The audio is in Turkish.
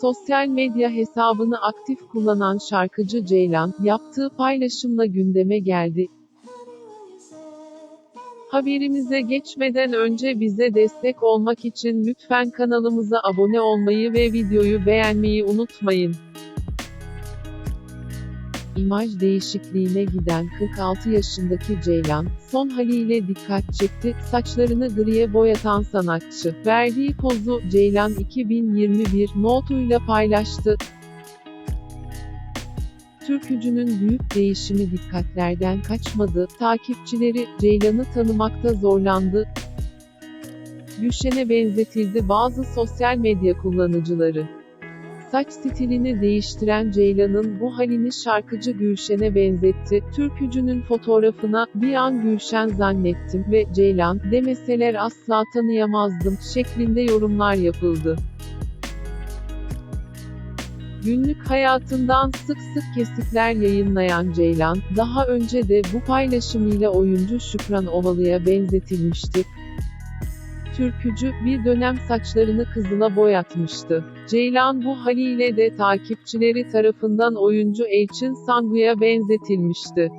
Sosyal medya hesabını aktif kullanan şarkıcı Ceylan, yaptığı paylaşımla gündeme geldi. Haberimize geçmeden önce bize destek olmak için lütfen kanalımıza abone olmayı ve videoyu beğenmeyi unutmayın. İmaj değişikliğine giden 46 yaşındaki Ceylan, son haliyle dikkat çekti. Saçlarını griye boyatan sanatçı, verdiği pozu Ceylan 2021 notuyla paylaştı. Türkücünün büyük değişimi dikkatlerden kaçmadı. Takipçileri Ceylan'ı tanımakta zorlandı. Gülşen'e benzetildi bazı sosyal medya kullanıcıları. Saç stilini değiştiren Ceylan'ın bu halini şarkıcı Gülşen'e benzetti. Türkücünün fotoğrafına bir an Gülşen zannettim ve Ceylan demeseler asla tanıyamazdım şeklinde yorumlar yapıldı. Günlük hayatından sık sık kesitler yayınlayan Ceylan, daha önce de bu paylaşımıyla oyuncu Şükran Ovalı'ya benzetilmişti. Türkücü, bir dönem saçlarını kızıla boyatmıştı. Ceylan bu haliyle de takipçileri tarafından oyuncu Elçin Sangu'ya benzetilmişti.